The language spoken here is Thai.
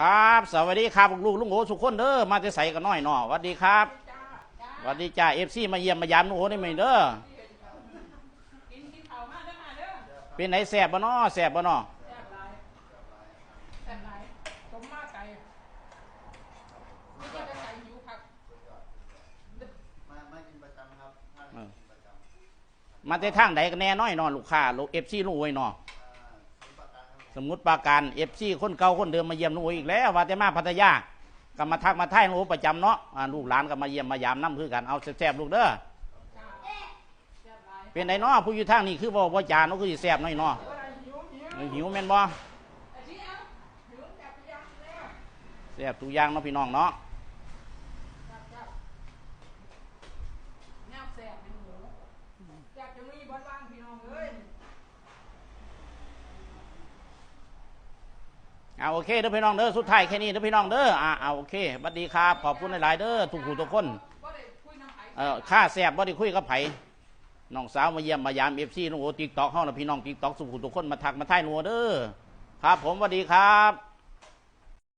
ครับ สวัสดีครับลูกลุงโอสุขคนเด้อมาจะใส่กันหน่อยเนาะสวัสดีครับสวัสดีจ้าเอฟซีมาเยี่ยมมายามลุงโอได้ไหมเด้อกินกินข้าวมาเด้อมาเด้อเป็นไหนแสบบ่เนาะแสบบ่เนาะแซ่บหลายแซ่บหลายสมมาไก่ไม่ใช่แต่ไก่หิวผักมามากินประจำครับมากินประจำมาแต่ทางใดกันแน่น้อยเนาะลูกค้าลูกเอฟซีลุงโอยเนาะอ่ สมมุติปาการเอฟซีคนเก่าคนเดิมมาเยี่ยมลุงโออีกแล้ววาแต่มาพัทยาก็มาทักมาไทยลุงโอประจำเนาะอ่าลูกหลานก็มาเยี่ยมมายามน้ำคือกันเอาแซ่บๆลูกเด้อเป็นไหนเนาะผู้อยู่ทางนี้คือบ่บ่จานเนาะคือสิแซ่บน่อยเนาะหิวแม่นบ่แซ่บทุกอย่างเนาะพี่น้องเนาะแซ่บเป็นหมูแซ่บจะมีบ้านว่างพี่น้องเอ้ย เอาโอเคเด้อพี่น้องเด้อสุดท้ายแค่นี้เด้อพี่น้องเด้ออ่าเอาโอเคบัดดีครับขอบคุณหลายๆเด้อทุกผู้ทุกคนบ่ได้คุยน้ำไผ่เอ่อค่าแซ่บบ่ได้คุยกับไผน้องสาวมาเยี่ยมมายาม FC ลุงโอ TikTok เฮานะพี่น้อง TikTok สุขุทุกคนมาทักมาทายหนูเด้อครับผมสวัสดีครับ